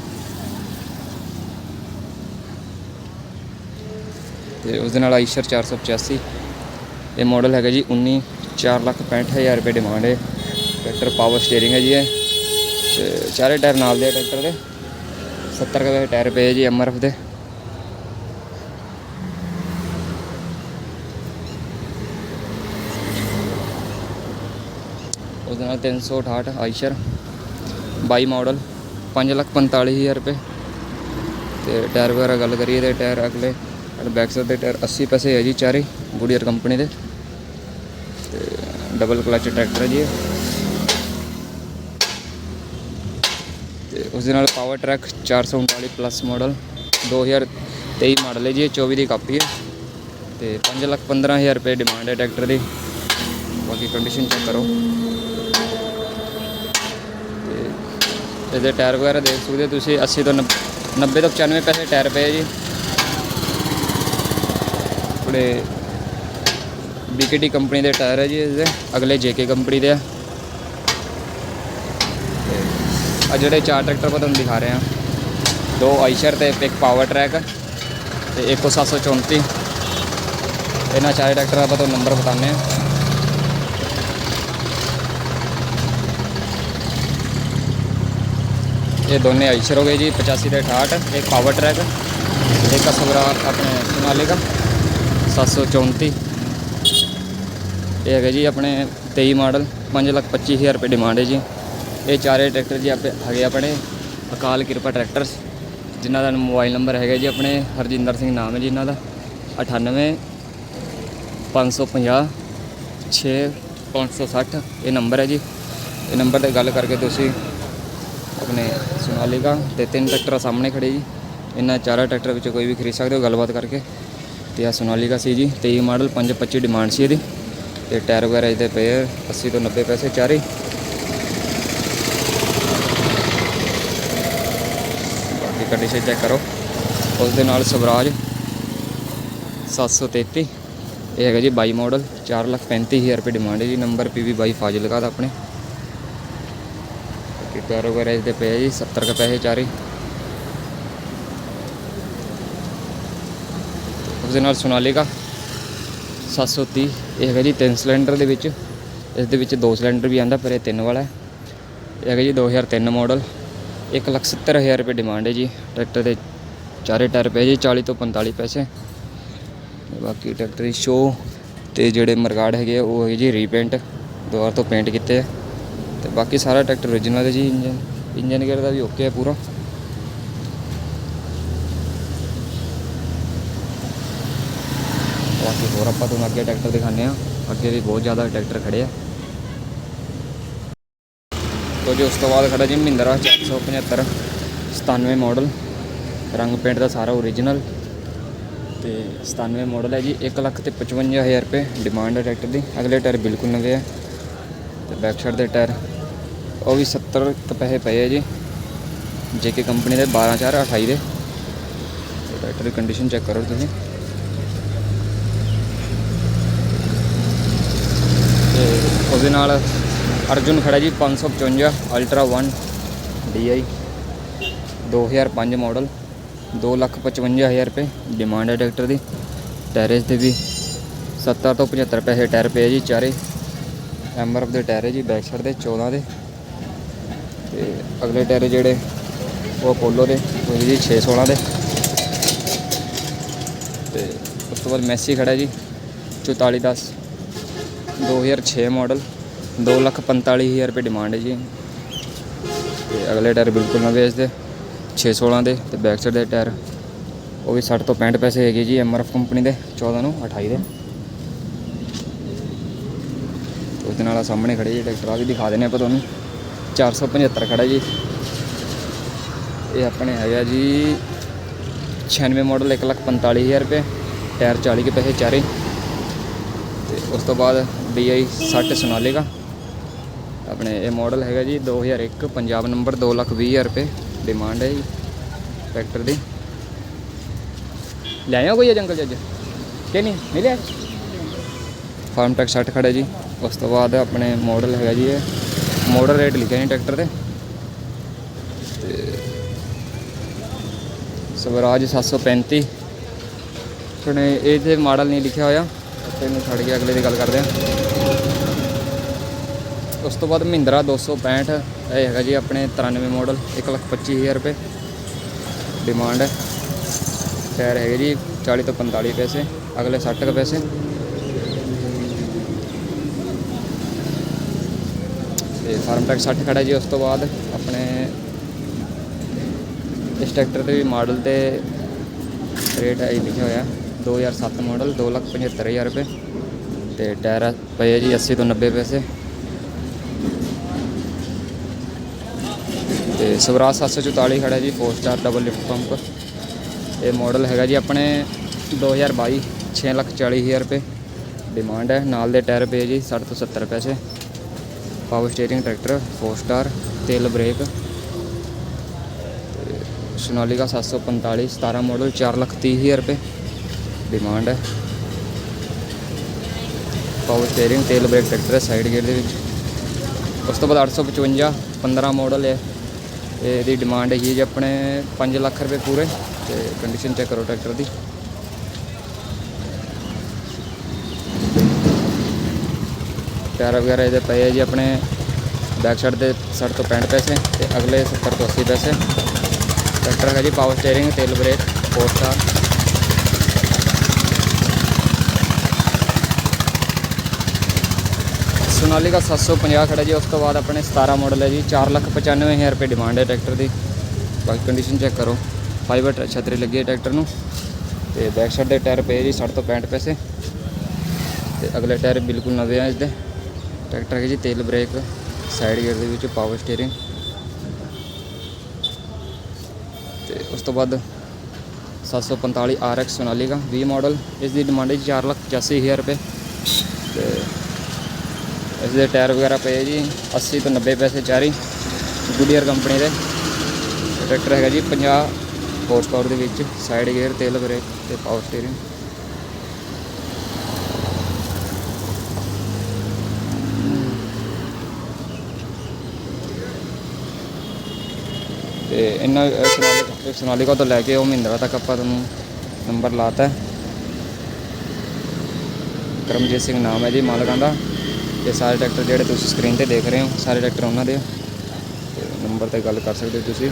ਤੇ ਉਸ ਦੇ ਨਾਲ ਆਈਸ਼ਰ 485 ਇਹ ਮਾਡਲ ਹੈਗਾ ਜੀ 19 465000 ਰੁਪਏ ਡਿਮਾਂਡ ਹੈ। ਟਰੈਕਟਰ ਪਾਵਰ ਸਟੀਅਰਿੰਗ ਹੈ ਜੀ ਇਹ। ਤੇ ਚਾਰੇ ਟਾਇਰ ਨਾਲ ਦੇ ਆ ਟਰੈਕਟਰ ਦੇ। 70 ਕੁ ਦੇ ਟਾਇਰ ਪਏ ਜੀ ਐਮਆਰਐਫ ਦੇ ਉਸ ਦੇ। ਨਾਲ 368 ਆਈਸ਼ਰ 22 ਮਾਡਲ 545000 ਰੁਪਏ। ਤੇ ਟਾਇਰ ਵਗੈਰਾ ਗੱਲ ਕਰੀਏ ਤੇ ਟਾਇਰ ਅਗਲੇ ਬੈਕ ਸਾਈਡ ਦੇ ਟਾਇਰ 80 ਪੈਸੇ ਹੈ ਜੀ ਚਾਰੇ ਗੁਡੀਅਰ ਕੰਪਨੀ ਦੇ। ਤੇ ਡਬਲ ਕਲਚ ਟਰੈਕਟਰ ਹੈ ਜੀ ਇਹ। ਤੇ ਉਸ ਦੇ ਨਾਲ Powertrac 439 plus model 2023 model ਹੈ ਜੀ, ਇਹ 24 ਦੀ ਕਾਪੀ ਹੈ ਤੇ 5 ਲੱਖ 15000 ਰੁਪਏ ਡਿਮਾਂਡ ਹੈ ਟਰੈਕਟਰ ਦੀ। ਬਾਕੀ ਕੰਡੀਸ਼ਨ ਚੈੱਕ ਕਰੋ। ਤੇ ਇਹਦੇ ਟਾਇਰ ਵਗੈਰਾ ਦੇਖ ਸਕਦੇ ਹੋ ਤੁਸੀਂ 80 ਤੋਂ 90 ਤੋਂ 95 ਪੈਸੇ ਟਾਇਰ ਪਏ ਆ ਜੀ। ਥੋੜੇ BKT ਕੰਪਨੀ ਦੇ ਟਾਇਰ ਹੈ ਜੀ ਇਹਦੇ, ਅਗਲੇ JK ਕੰਪਨੀ ਦੇ ਆ। ਆ ਜਿਹੜੇ ਚਾਰ ਟਰੈਕਟਰ ਆਪਾਂ ਤੁਹਾਨੂੰ ਦਿਖਾ ਰਹੇ ਆ ਦੋ ਆਈਸ਼ਰ ਤੇ ਇੱਕ ਪਾਵਰ ਟਰੈਕ ਤੇ ਇੱਕ 734 ਇਹਨਾਂ ਚਾਰੇ ਟਰੈਕਟਰਾਂ ਦਾ ਤੁਹਾਨੂੰ ਨੰਬਰ ਬਤਾਉਂਦੇ ਆ ਇਹ ਦੋਨੇ ਆਈਸ਼ਰ ਹੋ ਗਏ ਜੀ 85 ਤੇ 68 ਇੱਕ ਪਾਵਰ ਟਰੈਕ ਇੱਕ ਸਵਰਾ ਆਪਣੇ ਸੋਨਾਲੀਕਾ 734 ਇਹ ਹੈਗਾ ਜੀ ਆਪਣੇ 23 ਮਾਡਲ 525000 ਰੁਪਏ ਡਿਮਾਂਡ ਹੈ ਜੀ। ਇਹ ਚਾਰੇ ਟਰੈਕਟਰ ਜੀ ਆਪੇ ਹੈਗੇ ਆਪਣੇ, ਅਕਾਲ ਕਿਰਪਾ ਟਰੈਕਟਰਸ, ਜਿਨ੍ਹਾਂ ਦਾ ਮੋਬਾਈਲ ਨੰਬਰ ਹੈਗਾ ਜੀ ਆਪਣੇ, ਹਰਜਿੰਦਰ ਸਿੰਘ ਨਾਮ ਹੈ ਜੀ ਇਹਨਾਂ ਦਾ 98 550 6 560 ਇਹ ਨੰਬਰ ਹੈ ਜੀ। ਇਹ ਨੰਬਰ ਤੇ ਗੱਲ ਕਰਕੇ ਤੁਸੀਂ ਆਪਣੇ ਸੋਨਾਲੀਕਾ ਤੇ ਤਿੰਨ ਟਰੈਕਟਰ ਸਾਹਮਣੇ ਖੜੇ ਜੀ। ਇਹਨਾਂ ਚਾਰਾਂ ਟਰੈਕਟਰ ਵਿੱਚ ਕੋਈ ਵੀ ਖਰੀਦ ਸਕਦੇ ਹੋ, ਗੱਲਬਾਤ ਕਰਕੇ। ਤੇ ਆ ਸੋਨਾਲੀਕਾ ਸੀ ਜੀ 23 ਮਾਡਲ 525 ਡਿਮਾਂਡ ਸੀ ਇਹਦੀ। ਤੇ ਟਾਇਰ ਵਗੈਰਾ ਇਹਦੇ ਪਏ ਆ 80 ਤੋਂ 90 ਪੈਸੇ ਚਾਰੇ ਬਾਕੀ ਕੰਡੀਸ਼ਨ ਚੈੱਕ ਕਰੋ। ਉਸ ਦੇ ਨਾਲ ਸਵਰਾਜ 733 ਇਹ ਹੈਗਾ ਜੀ 22 ਮਾਡਲ 435000 ਰੁਪਏ ਡਿਮਾਂਡ ਹੈ ਜੀ। ਨੰਬਰ ਪੀਵੀ 22 ਫਾਜ਼ਿਲਕਾ ਦਾ ਆਪਣੇ। ਬਾਕੀ ਟਾਇਰ ਵਗੈਰਾ ਇਹਦੇ ਪਏ ਆ ਜੀ 70 ਕੁ ਪੈਸੇ ਚਾਰੇ। ਉਸ ਦੇ ਨਾਲ ਸੋਨਾਲੀਕਾ 730 ਇਹ ਹੈਗਾ ਜੀ ਤਿੰਨ ਸਿਲੰਡਰ ਦੇ ਵਿੱਚ। ਇਸ ਦੇ ਵਿੱਚ ਦੋ ਸਿਲੰਡਰ ਵੀ ਆਂਦਾ, ਪਰ ਇਹ ਤਿੰਨ ਵਾਲਾ ਹੈ। ਇਹ ਹੈਗਾ ਜੀ 2003 ਮਾਡਲ। 170000 ਰੁਪਏ ਡਿਮਾਂਡ ਹੈ ਜੀ। ਟਰੈਕਟਰ ਦੇ ਚਾਰੇ ਟਾਇਰ ਪਏ ਜੀ 40 ਤੋਂ 45 ਪੈਸੇ। ਬਾਕੀ ਟਰੈਕਟਰ ਦੀ ਸ਼ੋ ਤੇ ਜਿਹੜੇ ਮਰਗਾੜ ਹੈਗੇ ਆ, ਉਹ ਹੈਗੇ ਜੀ ਰੀਪੇਂਟ ਦੁਬਾਰਾ ਤੋਂ ਪੇਂਟ ਕੀਤੇ ਆ। ਤੇ ਬਾਕੀ ਸਾਰਾ ਟਰੈਕਟਰ origignal ਹੈ ਜੀ ਇੰਜਨ ਇੰਜਨ ਗੇਅਰ ਦਾ ਵੀ ਓਕੇ ਹੈ ਪੂਰਾ। ਬਾਕੀ ਹੋਰ ਆਪਾਂ ਤੁਹਾਨੂੰ ਅੱਗੇ ਟਰੈਕਟਰ ਦਿਖਾਉਂਦੇ ਆ ਅੱਗੇ ਵੀ ਬਹੁਤ ਜ਼ਿਆਦਾ ਟਰੈਕਟਰ ਖੜੇ ਆ। ਤੋ ਜੀ ਉਸ ਤੋਂ ਬਾਅਦ ਖੜਾ ਜੀ ਮਹਿੰਦਰਾ 475 97 ਮਾਡਲ ਰੰਗ ਪੇਂਟ ਦਾ ਸਾਰਾ origignal ਤੇ 97 ਮਾਡਲ ਹੈ ਜੀ 1 ਲੱਖ ਤੇ 55000 ਰੁਪਏ ਡਿਮਾਂਡ ਹੈ ਟਰੈਕਟਰ ਦੀ। ਅਗਲੇ ਟਾਇਰ ਬਿਲਕੁਲ ਨਵੇਂ ਹੈ ਤੇ ਬੈਕ ਸਾਈਡ ਦੇ ਟਾਇਰ ਉਹ ਵੀ 70 ਕੁ ਪੈਸੇ ਪਏ ਹੈ ਜੀ, ਜੇ ਕਿ ਕੰਪਨੀ ਦੇ 12 4 28 ਦੇ। ਟਰੈਕਟਰ ਦੀ ਕੰਡੀਸ਼ਨ ਚੈੱਕ ਕਰੋ ਤੁਸੀਂ। ਤੇ ਉਹਦੇ ਨਾਲ ਅਰਜੁਨ ਖੜਾ ਜੀ 555 ਅਲਟਰਾ 1 DI 2005 ਮਾਡਲ 255000 ਰੁਪਏ ਡਿਮਾਂਡ ਹੈ ਟਰੈਕਟਰ ਦੀ। ਟੈਰੇਜ ਦੇ ਵੀ 70 ਤੋਂ 75 ਪੈਸੇ ਟਾਇਰ ਪਏ ਜੀ ਚਾਰੇ। ਐਮਆਰਐਫ ਦੇ ਟਾਇਰ ਜੀ ਬੈਕ ਸਾਈਡ ਦੇ 14 ਦੇ। ਤੇ ਅਗਲੇ ਟਾਇਰ ਜਿਹੜੇ, ਉਹ ਅਪੋਲੋ ਦੇ, ਉਹ ਵੀ ਜੀ 6 16 ਦੇ। ਤੇ ਉਸ ਤੋਂ ਬਾਅਦ ਮੈਸੀ ਖੜਾ ਜੀ 4410 2006 ਮਾਡਲ 245000 ਰੁਪਏ ਡਿਮਾਂਡ ਹੈ ਜੀ। ਤੇ ਅਗਲੇ ਟਾਇਰ ਬਿਲਕੁਲ ਨਵੇਂ ਇਸ ਦੇ 616 ਦੇ ਤੇ ਬੈਕ ਸਾਈਡ ਦੇ ਟਾਇਰ। ਉਹ ਵੀ 60 ਤੋਂ 65 ਪੈਸੇ ਹੈਗੇ ਜੀ ਐਮਆਰਐਫ ਕੰਪਨੀ ਦੇ 14 ਨੂੰ 28 ਦੇ। ਤੇ ਉਹਦੇ ਨਾਲ ਸਾਹਮਣੇ ਖੜੇ ਜੀ, ਟਰੈਕਟਰ ਆ ਵੀ ਦਿਖਾ ਦਿੰਦੇ ਆਪਾਂ ਤੁਹਾਨੂੰ। 475 ਖੜਾ ਜੀ। ਇਹ ਆਪਣੇ ਹੈਗਾ ਜੀ 96 ਮਾਡਲ 145000 ਰੁਪਏ। ਟਾਇਰ 40 ਕੇ ਪੈਸੇ ਚਾਰੇ। ਤੇ ਉਸ ਤੋਂ ਬਾਅਦ DI 60 ਸੋਨਾਲੀਕਾ। ਆਪਣੇ ਇਹ ਮਾਡਲ ਹੈਗਾ ਜੀ 2001 ਪੰਜਾਬ ਨੰਬਰ 220000 ਰੁਪਏ ਡਿਮਾਂਡ ਹੈ ਜੀ ਟਰੈਕਟਰ ਦੀ। ਲੈ ਆਇਓ ਕੋਈ ਇਹ ਜੰਗਲ ਜੱਜ ਕਿ ਨਹੀਂ? ਮਿਲਿਆ? ਫਾਰਮ ਟੈਕ 60 ਖੜਾ ਜੀ। ਉਸ ਤੋਂ ਬਾਅਦ ਆਪਣੇ ਮਾਡਲ ਹੈਗਾ ਜੀ ਇਹ। ਮਾਡਲ ਰੇਟ ਲਿਖਿਆ ਨਹੀਂ ਟਰੈਕਟਰ ਤੇ। ਤੇ ਸਵਰਾਜ 735 ਸੁਣੇ ਇਹ ਤੇ ਮਾਡਲ ਨਹੀਂ ਲਿਖਿਆ ਹੋਇਆ ਤੇ ਇਹਨੂੰ ਛੱਡ ਕੇ ਅਗਲੇ ਦੀ ਗੱਲ ਕਰਦੇ ਹਾਂ। ਉਸ ਤੋਂ ਬਾਅਦ ਮਹਿੰਦਰਾ 265 ਇਹ ਹੈਗਾ ਜੀ ਆਪਣੇ 93 ਮਾਡਲ 125000 ਰੁਪਏ। ਡਿਮਾਂਡ ਹੈ। ਟਾਇਰ ਹੈਗੇ ਜੀ 40 ਤੋਂ 45 ਪੈਸੇ, ਅਗਲੇ 60 ਕੁ ਪੈਸੇ। ਤੇ ਫਾਰਮ ਟੈਕ 60 ਖੜਾ ਜੀ ਉਸ ਤੋਂ ਬਾਅਦ ਆਪਣੇ ਇਸ ਟਰੈਕਟਰ ਦੇ ਵੀ ਮਾਡਲ ਤੇ ਰੇਟ ਹੈ ਇਹ ਲਿਖਿਆ ਹੋਇਆ। 2007 ਮਾਡਲ 275000 ਰੁਪਏ। ਤੇ ਟਾਇਰ ਪਏ ਜੀ 80 ਤੋਂ 90 ਪੈਸੇ। ਤੇ ਸਵਰਾਜ 744 ਖੜਾ ਜੀ 4 ਸਟਾਰ ਡਬਲ ਲਿਫਟ ਪੰਪ ਇਹ ਮਾਡਲ ਹੈਗਾ ਜੀ ਆਪਣੇ 2022 6 ਲੱਖ 40000 ਰੁਪਏ। ਡਿਮਾਂਡ ਹੈ, ਨਾਲ ਦੇ ਟਾਇਰ ਪਏ ਜੀ 60 ਤੋਂ 70 ਪੈਸੇ। ਪਾਵਰ ਸਟੀਅਰਿੰਗ ਟਰੈਕਟਰ 4 ਸਟਾਰ ਤੇਲ ਬ੍ਰੇਕ ਸੋਨਾਲੀਕਾ 745 17 ਮਾਡਲ 4 ਲੱਖ 30000 ਰੁਪਏ। ਡਿਮਾਂਡ ਹੈ। ਪਾਵਰ ਸਟੀਅਰਿੰਗ ਤੇਲ ਬ੍ਰੇਕ ਟਰੈਕਟਰ ਹੈ ਸਾਈਡ ਗੇਅਰ ਦੇ ਵਿੱਚ। ਉਸ ਤੋਂ ਬਾਅਦ 855 15 ਮਾਡਲ ਹੈ। ਇਹਦੀ ਡਿਮਾਂਡ ਹੈਗੀ ਹੈ ਜੀ ਆਪਣੇ 5 ਲੱਖ ਰੁਪਏ ਪੂਰੇ ਤੇ ਕੰਡੀਸ਼ਨ ਚੈੱਕ ਕਰੋ ਟਰੈਕਟਰ ਦੀ। ਟਾਇਰ ਵਗੈਰਾ ਇਹਦੇ ਪਏ ਹੈ ਜੀ ਆਪਣੇ ਬੈਕ ਸਾਈਡ ਤੇ 60 ਤੋਂ 65 ਪੈਸੇ ਤੇ ਅਗਲੇ 70 ਤੋਂ 80 ਪੈਸੇ। ਟਰੈਕਟਰ ਹੈ ਜੀ ਪਾਵਰ ਸਟੀਅਰਿੰਗ ਤੇਲ ਬ੍ਰੇਕ 4 ਸਟਾਰ ਸੋਨਾਲੀਕਾ 750 ਖੜਾ ਜੀ, ਉਸ ਤੋਂ ਬਾਅਦ ਆਪਣੇ 17 ਮਾਡਲ ਹੈ ਜੀ 495000 ਰੁਪਏ ਡਿਮਾਂਡ ਹੈ ਟਰੈਕਟਰ ਦੀ। ਬਾਕੀ ਕੰਡੀਸ਼ਨ ਚੈੱਕ ਕਰੋ। ਫਾਈਬਰ ਛਤਰੀ ਲੱਗੀ ਹੈ ਟਰੈਕਟਰ ਨੂੰ। ਤੇ ਬੈਕ ਸਾਈਡ ਦੇ ਟਾਇਰ ਪਏ ਜੀ 60 ਤੋਂ 65 ਪੈਸੇ। ਤੇ ਅਗਲੇ ਟਾਇਰ ਬਿਲਕੁਲ ਨਵੇਂ ਆ ਇਸਦੇ। ਟਰੈਕਟਰ ਹੈ ਜੀ, ਤੇਲ ਬ੍ਰੇਕ ਸਾਈਡ ਗੇਅਰ ਦੇ ਵਿੱਚ ਪਾਵਰ ਸਟੀਅਰਿੰਗ ਤੇ ਉਸ ਤੋਂ ਬਾਅਦ 745 RX ਸੋਨਾਲੀਕਾ 20 ਮਾਡਲ ਇਸ ਦੀ ਡਿਮਾਂਡ ਹੈ 485000 ਰੁਪਏ। ਇਸ ਦੇ ਟਾਇਰ ਵਗੈਰਾ ਪਏ ਜੀ 80 ਤੋਂ 90 ਪੈਸੇ ਚਾਰੀ ਗੁਡੀਅਰ ਕੰਪਨੀ ਦੇ। ਟਰੈਕਟਰ ਹੈਗਾ ਜੀ 50 ਹਾਰਸ ਪਾਵਰ ਦੇ ਵਿੱਚ ਸਾਈਡ ਗੇਅਰ ਤੇਲ ਬ੍ਰੇਕ ਤੇ ਪਾਵਰ ਸਟੀਅਰਿੰਗ ਤੇ ਇਹਨਾਂ ਅਹ, ਸੋਨਾਲੀਕਾ ਤੋਂ ਲੈ ਕੇ ਉਹ ਮਹਿੰਦਰਾ ਤੱਕ ਆਪਾਂ ਤੁਹਾਨੂੰ ਨੰਬਰ ਲਾਤਾ। ਹੈ ਕਰਮਜੀਤ ਸਿੰਘ ਨਾਮ ਹੈ ਜੀ ਮਾਲਕਾਂ ਦਾ। ਇਹ ਸਾਰੇ ਟਰੈਕਟਰ ਜਿਹੜੇ ਤੁਸੀਂ ਸਕਰੀਨ ਤੇ ਦੇਖ ਰਹੇ ਹੋ, ਸਾਰੇ ਟਰੈਕਟਰ ਉਹਨਾਂ ਦੇ ਨੰਬਰ ਤੇ ਗੱਲ ਕਰ ਸਕਦੇ ਹੋ ਤੁਸੀਂ।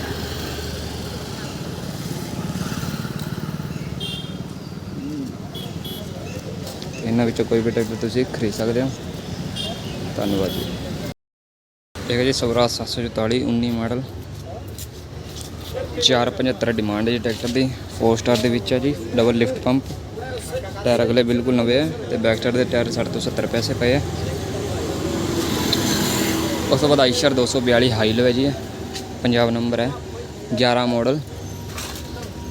ਇਹਨਾਂ ਵਿੱਚੋਂ ਕੋਈ ਵੀ ਟਰੈਕਟਰ ਤੁਸੀਂ ਖਰੀਦ ਸਕਦੇ ਹੋ। ਧੰਨਵਾਦ ਜੀ। ਇਹ ਹੈ ਜੀ, ਸਵਰਾਜ 744 19 ਮਾਡਲ। 475 ਡਿਮਾਂਡ ਹੈ ਜੀ ਟਰੈਕਟਰ ਦੀ। 4 ਸਟਾਰ ਦੇ ਵਿੱਚ ਹੈ ਜੀ ਡਬਲ ਲਿਫਟ ਪੰਪ ਟਾਇਰ ਅਗਲੇ ਬਿਲਕੁਲ ਨਵੇਂ ਹੈ ਤੇ ਬੈਕ ਸਾਈਡ ਦੇ ਟਾਇਰ 60 ਤੋਂ 70 ਪੈਸੇ ਪਏ ਹੈ ਉਸ ਤੋਂ ਬਾਅਦ ਆਈਸ਼ਰ 242 ਹਾਈ ਲੋ ਹੈ ਜੀ ਇਹ। ਪੰਜਾਬ ਨੰਬਰ ਹੈ। 11 ਮਾਡਲ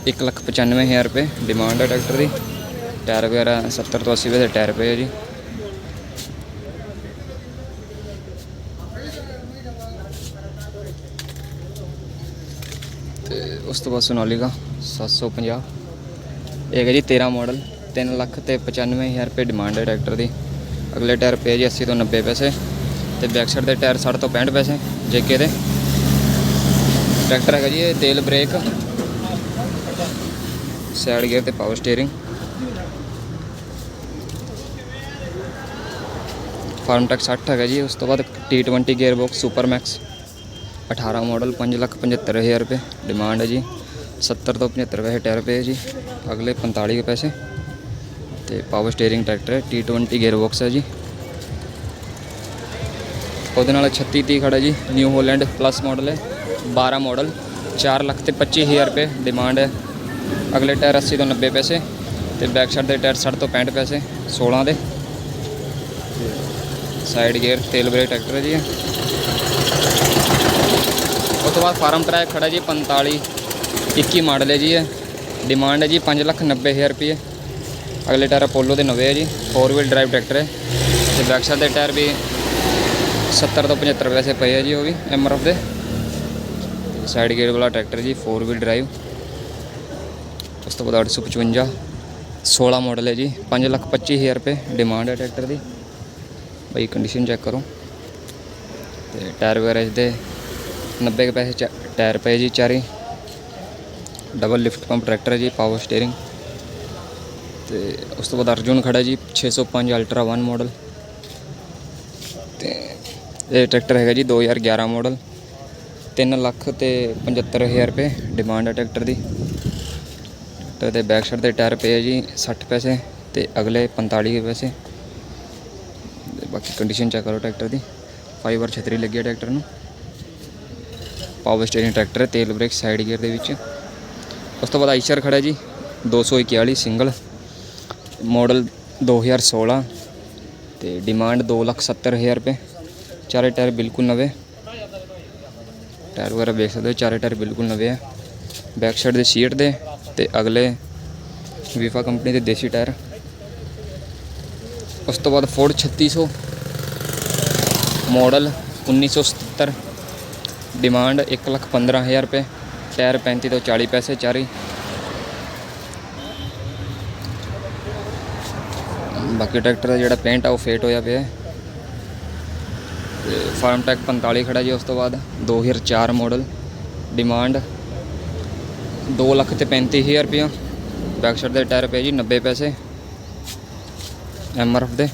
195000 ਰੁਪਏ। ਡਿਮਾਂਡ ਹੈ ਟਰੈਕਟਰ ਦੀ। ਟਾਇਰ ਵਗੈਰਾ 70 ਤੋਂ 80 ਵੇ ਟਾਇਰ ਪਏ ਹੈ ਜੀ। ਤੇ ਉਸ ਤੋਂ ਬਾਅਦ ਸੋਨਾਲੀਕਾ 750 ਇਹ ਹੈ ਜੀ 13 ਮਾਡਲ 3 ਲੱਖ ਤੇ 95000 ਰੁਪਏ ਡਿਮਾਂਡ ਹੈ ਟਰੈਕਟਰ ਦੀ। ਅਗਲੇ ਟਾਇਰ ਪਏ ਜੀ 80 ਤੋਂ 90 ਪੈਸੇ। ਤੇ ਬੈਕ ਸਾਈਡ ਦੇ ਟਾਇਰ 60 ਤੋਂ 65 ਪੈਸੇ, ਜੇਕੇ ਦੇ। ਟਰੈਕਟਰ ਹੈਗਾ ਜੀ ਇਹ, ਤੇਲ ਬ੍ਰੇਕ ਸਾਈਡ ਗੇਅਰ ਤੇ ਪਾਵਰ ਸਟੀਅਰਿੰਗ ਫਾਰਮ ਟੈਕ 60 ਹੈਗਾ ਜੀ, ਉਸ ਤੋਂ ਬਾਅਦ T20 gear box super max 18 model 575000 ਰੁਪਏ ਡਿਮਾਂਡ ਹੈ ਜੀ। 70 ਤੋਂ 75 ਪੈਸੇ ਟਾਇਰ ਪਏ ਜੀ, ਅਗਲੇ 45 ਕੇ ਪੈਸੇ। ਤੇ ਪਾਵਰ ਸਟੀਅਰਿੰਗ ਟਰੈਕਟਰ ਹੈ T20 ਗੇਅਰ ਬਾਕਸ ਹੈ ਜੀ। ਉਹਦੇ ਨਾਲ 36 30 ਖੜਾ ਜੀ ਨਿਊ ਹੋਲੈਂਡ ਪਲੱਸ ਮਾਡਲ ਹੈ 12 ਮਾਡਲ 4 ਲੱਖ ਤੇ 25000 ਰੁਪਏ ਡਿਮਾਂਡ ਹੈ। ਅਗਲੇ ਟਾਇਰ 80 ਤੋਂ 90 ਪੈਸੇ ਤੇ ਬੈਕ ਸਾਈਡ ਦੇ ਟਾਇਰ 60 ਤੋਂ 65 ਪੈਸੇ 16 ਦੇ। ਸਾਈਡ ਗੇਅਰ ਤੇਲ ਬ੍ਰੇਕ ਟਰੈਕਟਰ ਹੈ ਜੀ ਇਹ। ਉਸ ਤੋਂ ਬਾਅਦ ਫਾਰਮ ਟਰੈਕ ਖੜਾ ਜੀ 45 21 ਮਾਡਲ ਹੈ ਜੀ ਇਹ। ਡਿਮਾਂਡ ਹੈ ਜੀ 5 ਲੱਖ 90 ਹਜ਼ਾਰ ਰੁਪਏ। ਅਗਲੇ ਟਾਇਰ ਅਪੋਲੋ ਦੇ ਨਵੇਂ ਹੈ ਜੀ 4 ਵੀਲ ਡਰਾਈਵ ਟਰੈਕਟਰ ਹੈ। ਤੇ ਬੈਕ ਸਾਈਡ ਦੇ ਟਾਇਰ ਵੀ 70 ਤੋਂ 75 ਪੈਸੇ ਪਏ ਆ ਜੀ ਉਹ ਵੀ ਐਮਆਰਐਫ ਦੇ। ਸਾਈਡ ਗੇਅਰ ਵਾਲਾ ਟਰੈਕਟਰ ਜੀ 4 ਵੀਲ ਡਰਾਈਵ ਉਸ ਤੋਂ ਬਾਅਦ 855 16 ਮਾਡਲ ਹੈ ਜੀ 5 ਲੱਖ 25 ਹਜ਼ਾਰ ਰੁਪਏ ਡਿਮਾਂਡ ਹੈ ਟਰੈਕਟਰ ਦੀ। ਬਈ ਕੰਡੀਸ਼ਨ ਚੈੱਕ ਕਰੋ। ਤੇ ਟਾਇਰ ਵਗੈਰਾ ਦੇ 90 ਕੇ ਪੈਸੇ ਚ- ਟਾਇਰ ਪਏ ਜੀ ਚਾਰੇ। ਡਬਲ ਲਿਫਟ ਪੰਪ ਟਰੈਕਟਰ ਹੈ ਜੀ ਪਾਵਰ ਸਟੀਅਰਿੰਗ ਤੇ ਉਸ ਤੋਂ ਬਾਅਦ ਅਰਜੁਨ ਖੜਾ ਜੀ 605 ਅਲਟਰਾ 1 ਮਾਡਲ ਇਹ ਟਰੈਕਟਰ ਹੈਗਾ ਜੀ 2011 ਮਾਡਲ 3 ਲੱਖ ਤੇ 75000 ਰੁਪਏ ਡਿਮਾਂਡ ਹੈ ਟਰੈਕਟਰ ਦੀ। ਟਰੈਕਟਰ ਦੇ ਬੈਕ ਸਾਈਡ ਦੇ ਟਾਇਰ ਪਏ ਹੈ ਜੀ 60 ਪੈਸੇ ਤੇ ਅਗਲੇ 45 ਪੈਸੇ। ਬਾਕੀ ਕੰਡੀਸ਼ਨ ਚੈੱਕ ਕਰੋ ਟਰੈਕਟਰ ਦੀ। ਫਾਈਬਰ ਛਤਰੀ ਲੱਗੀ ਹੈ ਟਰੈਕਟਰ ਨੂੰ। ਪਾਵਰ ਸਟੀਅਰਿੰਗ ਟਰੈਕਟਰ ਹੈ, ਤੇਲ ਬ੍ਰੇਕ ਸਾਈਡ ਗੇਅਰ ਦੇ ਵਿੱਚ। ਉਸ ਤੋਂ ਬਾਅਦ ਆਈਸ਼ਰ ਖੜਾ ਜੀ 241 ਸਿੰਗਲ ਮਾਡਲ 2016 ਤੇ ਡਿਮਾਂਡ 270000 ਰੁਪਏ। ਚਾਰੇ ਟਾਇਰ ਬਿਲਕੁਲ ਨਵੇਂ ਟਾਇਰ ਵਗੈਰਾ ਵੇਖ ਸਕਦੇ ਹੋ ਚਾਰੇ ਟਾਇਰ ਬਿਲਕੁਲ ਨਵੇਂ ਆ ਬੈਕ ਸਾਈਡ ਦੇ ਸੀਟ ਦੇ ਤੇ ਅਗਲੇ ਵੀਫਾ ਕੰਪਨੀ ਦੇ ਦੇਸੀ ਟਾਇਰ ਉਸ ਤੋਂ ਬਾਅਦ ਫੋਰਡ 3600 ਮਾਡਲ 1977 ਡਿਮਾਂਡ 115000 ਰੁਪਏ ਟਾਇਰ 35 ਤੋਂ 40 ਪੈਸੇ ਚਾਰੀ ਬਾਕੀ ਟਰੈਕਟਰ ਦਾ ਜਿਹੜਾ ਪੇਂਟ ਆ ਉਹ ਫੇਟ ਹੋਇਆ ਪਿਆ ਤੇ ਫਾਰਮ ਟੈਕ 45 ਖੜਾ ਜੀ ਉਸ ਤੋਂ ਬਾਅਦ 2004 ਮਾਡਲ ਡਿਮਾਂਡ 2 ਲੱਖ ਤੇ 35000 ਰੁਪਇਆ ਬੈਕ ਸਾਈਡ ਦੇ ਟਾਇਰ ਪਏ ਜੀ 90 ਪੈਸੇ ਐਮਆਰਐਫ ਦੇ,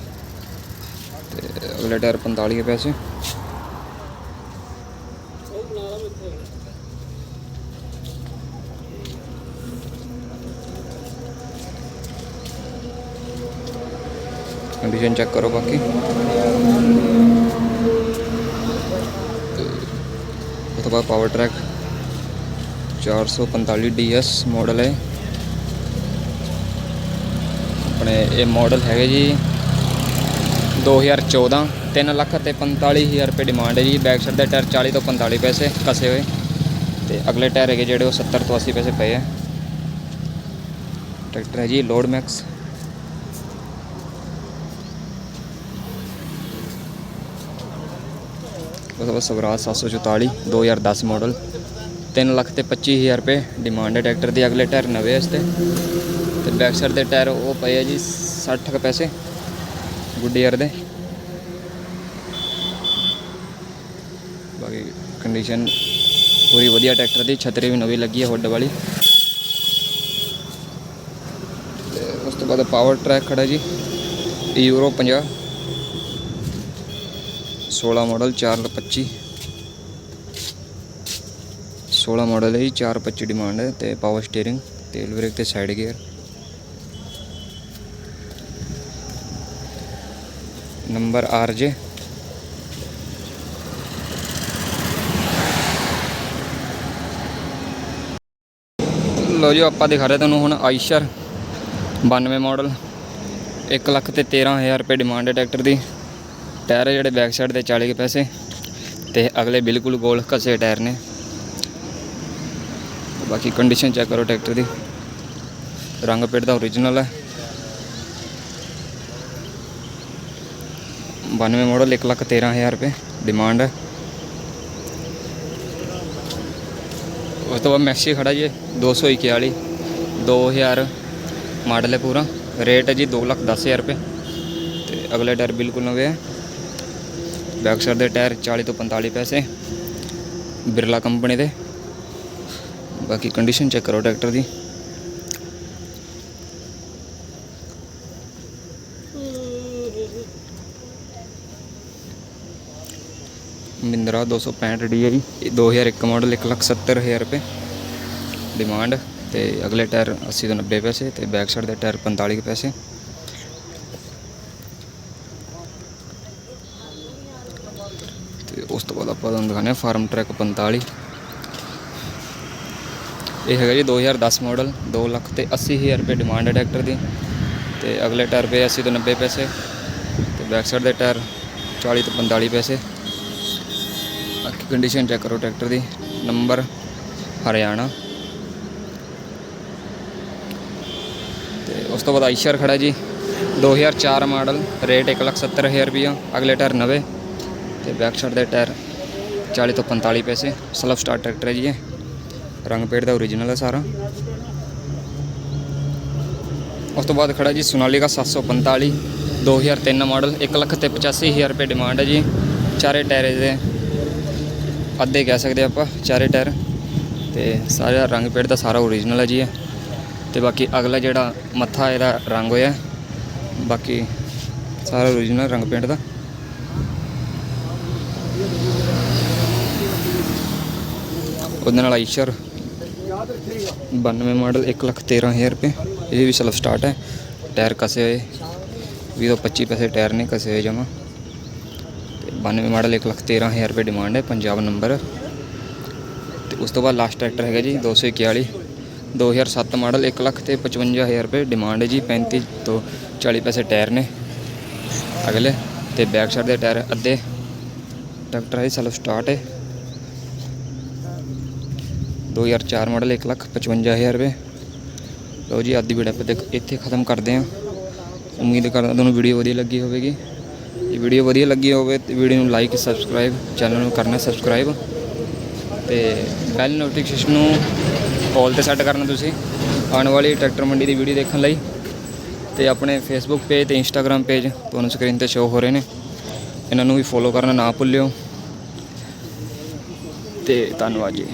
ਤੇ ਅਗਲੇ ਟਾਇਰ 45 ਪੈਸੇ। ਕੰਡੀਸ਼ਨ ਚੈੱਕ ਕਰੋ ਬਾਕੀ ਤੇ ਉਸ ਤੋਂ ਬਾਅਦ ਪਾਵਰ ਟਰੈਕ 445 DS ਮਾਡਲ ਹੈ। ਆਪਣੇ ਇਹ ਮਾਡਲ ਹੈਗੇ ਜੀ 2014 3 ਲੱਖ ਤੇ 45000 ਰੁਪਏ ਡਿਮਾਂਡ ਹੈ ਜੀ। ਬੈਕ ਸਾਈਡ ਦੇ ਟਾਇਰ 40 ਤੋਂ 45 ਪੈਸੇ ਕਸੇ ਹੋਏ ਤੇ ਅਗਲੇ ਟਾਇਰ ਹੈਗੇ ਜਿਹੜੇ ਉਹ 70 ਤੋਂ 80 ਪੈਸੇ ਪਏ ਆ ਟਰੈਕਟਰ ਹੈ ਜੀ ਲੋਡ ਮੈਕਸ ਉਸ ਤੋਂ ਬਾਅਦ ਸਵਰਾਜ 744 2010 ਮਾਡਲ 3 ਲੱਖ ਤੇ 25000 ਰੁਪਏ ਡਿਮਾਂਡ ਹੈ ਟਰੈਕਟਰ ਦੀ, ਅਗਲੇ ਟਾਇਰ ਨਵੇਂ ਇਸ ਤੇ। ਤੇ ਬੈਕ ਸਾਈਡ ਦੇ ਟਾਇਰ ਉਹ ਪਏ ਆ ਜੀ 60 ਕੁ ਪੈਸੇ, ਗੁੱਡ ਈਅਰ ਦੇ। ਬਾਕੀ ਕੰਡੀਸ਼ਨ ਪੂਰੀ ਵਧੀਆ ਟਰੈਕਟਰ ਦੀ, ਛਤਰੀ ਵੀ ਨਵੀਂ ਲੱਗੀ ਹੈ ਹੁੱਡ ਵਾਲੀ। ਤੇ ਉਸ ਤੋਂ ਬਾਅਦ ਪਾਵਰ ਟਰੈਕ ਖੜਾ ਜੀ ਯੂਰੋ 50 16 ਮਾਡਲ 425 16 ਮਾਡਲ ਹੈ ਜੀ 425 ਡਿਮਾਂਡ ਹੈ ਤੇ ਪਾਵਰ ਸਟੀਅਰਿੰਗ ਤੇਲ ਬ੍ਰੇਕ ਤੇ ਸਾਈਡ ਗੇਅਰ ਨੰਬਰ ਆਰਜੇ ਲੋ ਜੀ, ਆਪਾਂ ਦਿਖਾ ਰਹੇ ਤੁਹਾਨੂੰ ਹੁਣ ਆਈਸ਼ਰ 92 ਮਾਡਲ 1 ਲੱਖ ਤੇ 13000 ਰੁਪਏ ਡਿਮਾਂਡ ਹੈ ਟਰੈਕਟਰ ਦੀ। ਟਾਇਰ ਜਿਹੜੇ ਬੈਕ ਸਾਈਡ ਤੇ 40 ਕੇ ਪੈਸੇ ਤੇ ਅਗਲੇ ਬਿਲਕੁਲ ਗੋਲ ਘਸੇ ਟਾਇਰ ਨੇ। ਬਾਕੀ ਕੰਡੀਸ਼ਨ ਚੈੱਕ ਕਰੋ ਟਰੈਕਟਰ ਦੀ। ਰੰਗ ਪੇਟ ਦਾ ਓਰੀਜਨਲ ਹੈ 92 ਮਾਡਲ 1 ਲੱਖ 13000 ਰੁਪਏ ਡਿਮਾਂਡ ਹੈ ਉਸ ਤੋਂ ਬਾਅਦ ਮੈਕਸੀ ਖੜਾ ਜੀ 241 2000 ਮਾਡਲ ਹੈ ਪੂਰਾ। ਰੇਟ ਹੈ ਜੀ 2 ਲੱਖ 10000 ਰੁਪਏ। ਤੇ ਅਗਲੇ ਟਾਇਰ ਬਿਲਕੁਲ ਨਵੇਂ ਹੈ ਬੈਕ ਸਾਈਡ ਦੇ ਟਾਇਰ 40 ਤੋਂ 45 ਪੈਸੇ। ਬਿਰਲਾ ਕੰਪਨੀ ਦੇ। ਬਾਕੀ ਕੰਡੀਸ਼ਨ ਚੈੱਕ ਕਰੋ ਟਰੈਕਟਰ ਦੀ। ਮਿੰਦਰਾ 265 ਡੀ ਹੈ ਜੀ। ਇਹ 2001 ਮਾਡਲ 170000 ਰੁਪਏ। ਡਿਮਾਂਡ ਤੇ ਅਗਲੇ ਟਾਇਰ 80 ਤੋਂ 90 ਪੈਸੇ ਤੇ ਬੈਕ ਸਾਈਡ ਦੇ ਟਾਇਰ 45 ਪੈਸੇ ਤੇ ਉਸ ਤੋਂ ਬਾਅਦ ਆਪਾਂ ਤੁਹਾਨੂੰ ਦਿਖਾਉਂਦੇ ਹਾਂ ਫਾਰਮ ਟਰੈਕ 45 ਇਹ ਹੈਗਾ ਜੀ 2010 ਮਾਡਲ 2 ਲੱਖ ਤੇ 80000 ਰੁਪਏ ਡਿਮਾਂਡ ਹੈ ਟਰੈਕਟਰ ਦੀ। ਤੇ ਅਗਲੇ ਟਾਇਰ ਪਏ 80 ਤੋਂ 90 ਪੈਸੇ। ਤੇ ਬੈਕ ਸਾਈਡ ਦੇ ਟਾਇਰ 40 ਤੋਂ 45 ਪੈਸੇ। ਬਾਕੀ ਕੰਡੀਸ਼ਨ ਚੈੱਕ ਕਰੋ ਟਰੈਕਟਰ ਦੀ। ਨੰਬਰ ਹਰਿਆਣਾ। ਤੇ ਉਸ ਤੋਂ ਬਾਅਦ ਆਈਸ਼ਰ ਖੜਾ ਜੀ। 2004 ਮਾਡਲ ਰੇਟ 170000 ਰੁਪਇਆ ਅਗਲੇ ਟਾਇਰ ਨਵੇਂ। ਤੇ ਬੈਕ ਸਾਈਡ ਦੇ ਟਾਇਰ 40 ਤੋਂ 45 ਪੈਸੇ। ਸਲਫ ਸਟਾਰ ਟਰੈਕਟਰ ਹੈ ਜੀ ਇਹ। ਰੰਗ ਪੇੜ ਦਾ ਓਰੀਜਨਲ ਹੈ ਸਾਰਾ। ਉਸ ਤੋਂ ਬਾਅਦ ਖੜਾ ਜੀ ਸੋਨਾਲੀਕਾ 745 2003 ਮਾਡਲ 1 ਲੱਖ ਤੇ 85000 ਰੁਪਏ ਡਿਮਾਂਡ ਹੈ ਜੀ। ਚਾਰੇ ਟਾਇਰ ਦੇ ਅੱਧੇ ਕਹਿ ਸਕਦੇ ਆਪਾਂ, ਚਾਰੇ ਟਾਇਰ। ਤੇ ਸਾਰਾ ਰੰਗ ਪੇੜ ਦਾ ਸਾਰਾ ਓਰੀਜਨਲ ਹੈ ਜੀ ਇਹ। ਤੇ ਬਾਕੀ ਅਗਲਾ ਜਿਹੜਾ ਮੱਥਾ ਇਹਦਾ ਰੰਗ ਹੋਇਆ। ਬਾਕੀ ਸਾਰਾ ਓਰੀਜਨਲ ਰੰਗ ਪੇਂਟ ਦਾ। ਉਹਦੇ ਨਾਲ ਆਈਸ਼ਰ 92 ਮਾਡਲ 113000 ਰੁਪਏ। ਇਹ ਵੀ ਸਲਫ ਸਟਾਰਟ ਹੈ। ਟਾਇਰ ਕਸੇ ਹੋਏ। 20 ਤੋਂ 25 ਪੈਸੇ ਟਾਇਰ ਨੇ ਕਸੇ ਹੋਏ ਜਮਾ। ਤੇ 92 ਮਾਡਲ 113000 ਰੁਪਏ ਡਿਮਾਂਡ ਹੈ, ਪੰਜਾਬ ਨੰਬਰ ਤੇ ਉਸ ਤੋਂ ਬਾਅਦ ਲਾਸਟ ਟਰੈਕਟਰ ਹੈਗਾ ਜੀ 241 2007 ਮਾਡਲ 1 ਲੱਖ ਤੇ 55000 ਰੁਪਏ ਡਿਮਾਂਡ ਹੈ ਜੀ 35 ਤੋਂ 40 ਪੈਸੇ ਟਾਇਰ ਨੇ। ਅਗਲੇ ਤੇ ਬੈਕ ਸਾਈਡ ਦੇ ਟਾਇਰ ਅੱਧੇ। ਟਰੈਕਟਰ ਹੈ ਸੈਲਫ ਸਟਾਰਟ ਹੈ। 2004 ਮਾਡਲ 1 ਲੱਖ 55000 ਰੁਪਏ। ਲਓ ਜੀ, ਅੱਜ ਦੀ ਵੀਡੀਓ ਆਪਾਂ ਦੇਖ ਇੱਥੇ ਖਤਮ ਕਰਦੇ ਹਾਂ। ਉਮੀਦ ਕਰਦਾ ਤੁਹਾਨੂੰ ਵੀਡੀਓ ਵਧੀਆ ਲੱਗੀ ਹੋਵੇਗੀ। ਜੇ ਵੀਡੀਓ ਵਧੀਆ ਲੱਗੀ ਹੋਵੇ ਤੇ ਵੀਡੀਓ ਨੂੰ ਲਾਈਕ ਸਬਸਕ੍ਰਾਈਬ ਚੈਨਲ ਨੂੰ ਕਰਨਾ ਸਬਸਕ੍ਰਾਈਬ ਤੇ ਬੈਲ ਨੋਟੀਫਿਕੇਸ਼ਨ ਨੂੰ ਕਾਲ ਤੇ ਸੈੱਟ ਕਰਨਾ ਤੁਸੀਂ, ਆਉਣ ਵਾਲੀ ਟਰੈਕਟਰ ਮੰਡੀ ਦੀ ਵੀਡੀਓ ਦੇਖਣ ਲਈ। ਤੇ ਆਪਣੇ ਫੇਸਬੁੱਕ ਪੇਜ ਤੇ ਇੰਸਟਾਗ੍ਰam ਪੇਜ ਤੁਹਾਨੂੰ ਸਕਰੀਨ ਤੇ ਸ਼ੋ ਹੋ ਰਹੇ ਨੇ। ਇਹਨਾਂ ਨੂੰ ਵੀ ਫੋਲੋ ਕਰਨਾ ਨਾ ਭੁੱਲਿਓ। ਤੇ ਧੰਨਵਾਦ ਜੀ।